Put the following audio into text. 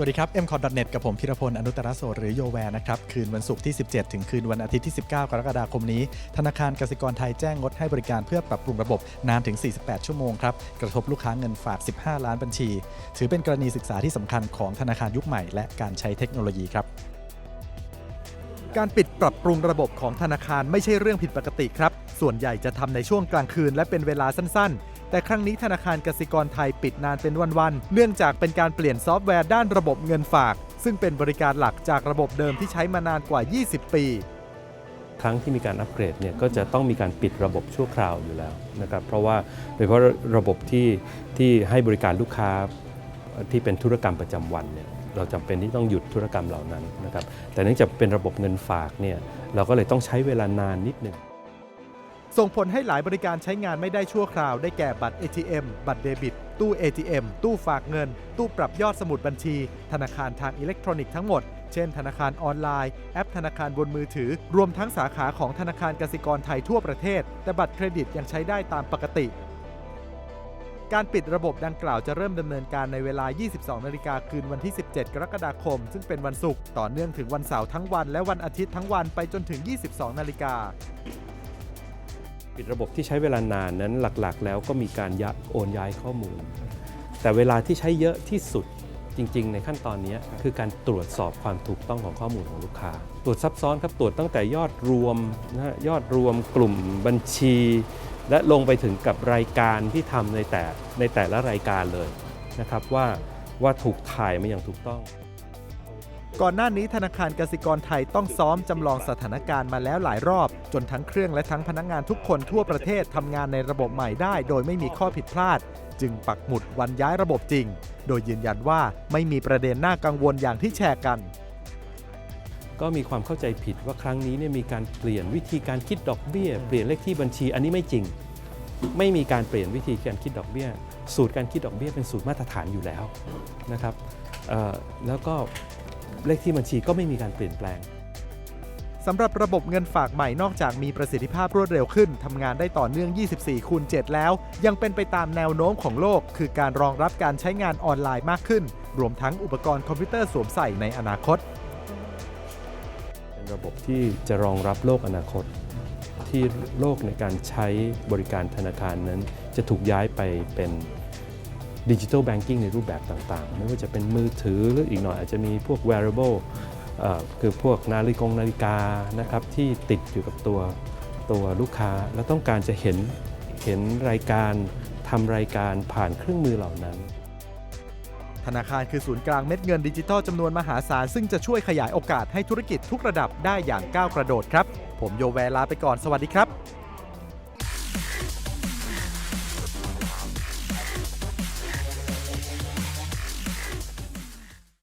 สวัสดีครับ m c o t n e t กับผมพิรพล อนุตตรโสหรือโยแวร์นะครับ คืนวันศุกร์ที่ 17 ถึงคืนวันอาทิตย์ที่ 19 กรกฎาคมนี้ ธนาคารกสิกรไทยแจ้งงดให้บริการเพื่อปรับปรุงระบบนานถึง 48 ชั่วโมงครับ กระทบลูกค้าเงินฝาก 15 ล้านบัญชี ถือเป็นกรณีศึกษาที่สำคัญของธนาคารยุคใหม่และการใช้เทคโนโลยีครับการปิดปรับปรุงระบบของธนาคารไม่ใช่เรื่องผิดปกติครับ ส่วนใหญ่จะทำในช่วงกลางคืนและเป็นเวลาสั้น แต่ครั้งนี้ธนาคารกสิกรไทยปิดนานเป็นวันๆ เนื่องจากเป็นการเปลี่ยนซอฟต์แวร์ด้านระบบเงินฝาก ซึ่งเป็นบริการหลักจากระบบเดิมที่ใช้มานานกว่า 20 ปี ครั้งที่มีการอัปเกรดเนี่ยก็จะต้องมีการปิดระบบชั่วคราวอยู่แล้วนะครับเพราะว่าโดยเฉพาะระบบที่ที่ให้บริการลูกค้าที่เป็นธุรกรรมประจำวันเนี่ยเราจำเป็นที่ต้องหยุดธุรกรรมเหล่านั้นนะครับแต่เนื่องจากเป็นระบบเงินฝากเนี่ยเราก็เลยต้องใช้เวลานานนิดหนึ่ง ส่งผลให้หลายบริการใช้งานไม่ได้ชั่วคราวได้แก่บัตร ATM บัตรเดบิต ตู้ ATM ตู้ฝากเงิน ตู้ปรับยอดสมุดบัญชี ธนาคารทางอิเล็กทรอนิกส์ทั้งหมด เช่น ธนาคารออนไลน์ แอปธนาคารบนมือถือ รวมทั้งสาขาของธนาคารกสิกรไทยทั่วประเทศ แต่บัตรเครดิตยังใช้ได้ตามปกติ การปิดระบบดังกล่าวจะเริ่มดำเนินการในเวลา 22 นาฬิกาคืนวันที่ 17 กรกฎาคม ซึ่งเป็นวันศุกร์ต่อเนื่องถึงวันเสาร์ทั้งวันและวันอาทิตย์ทั้งวันไปจนถึง 22 นาฬิกา ปิดระบบที่ใช้เวลานานนั้นหลักๆ แล้วก็มีการยะโอนย้ายข้อมูล แต่เวลาที่ใช้เยอะที่สุดจริง ๆ ในขั้นตอนนี้คือการตรวจสอบความถูกต้องของข้อมูลของลูกค้า ตรวจซับซ้อนครับตรวจตั้งแต่ยอดรวมนะฮะยอดรวมกลุ่มบัญชี และลงไปถึงกับรายการที่ทำในแต่ในแต่ละรายการเลยนะครับว่าว่าถูกถ่ายมาอย่างถูกต้อง ก่อนหน้านี้ธนาคารกสิกรไทยต้องซ้อมจำลองสถานการณ์มาแล้วหลายรอบ จนทั้งเครื่องและทั้งพนักงานทุกคนทั่วประเทศทำงานในระบบใหม่ได้ โดยไม่มีข้อผิดพลาด จึงปักหมุดวันย้ายระบบจริง โดยยืนยันว่าไม่มีประเด็นน่ากังวลอย่างที่แชร์กัน ก็มีความเข้าใจผิดว่าครั้งนี้เนี่ยมีการเปลี่ยนวิธีการคิดดอกเบี้ย เปลี่ยนเลขที่บัญชี อันนี้ไม่จริง ไม่มีการเปลี่ยนวิธีการคิดดอกเบี้ย สูตรการคิดดอกเบี้ยเป็นสูตรมาตรฐานอยู่แล้วนะครับแล้วก็ เลขที่บัญชีก็ไม่มีการเปลี่ยนแปลงสำหรับระบบเงินฝากใหม่นอกจากมีประสิทธิภาพรวดเร็วขึ้นทำงานได้ต่อเนื่อง 24คูณ7แล้ว ยังเป็นไปตามแนวโน้มของโลก คือการรองรับการใช้งานออนไลน์มากขึ้น รวมทั้งอุปกรณ์คอมพิวเตอร์สวมใส่ในอนาคต เป็นระบบที่จะรองรับโลกอนาคต ที่โลกในการใช้บริการธนาคารนั้น จะถูกย้ายไปเป็น ดิจิ t a ลแบงกิ้งในรูปแบบต่างๆ ไม่ว่าจะเป็นมือถือหรืออีกหน่อยอาจจะมีพวก wearable คือพวกนาฬิกงนาฬิกานะครับที่ติดอยู่กับตัวตัวลูกค้า แล้วต้องการจะเห็นเห็นรายการทำรายการผ่านเครื่องมือเหล่านั้น ธนาคารคือศูนย์กลางเม็ดเงินดิจิทัลจำนวนมหาศาล ซึ่งจะช่วยขยายโอกาสให้ธุรกิจทุกระดับได้อย่างก้าวกระโดดครับ ผมโยแวร์ลาไปก่อนสวัสดีครับ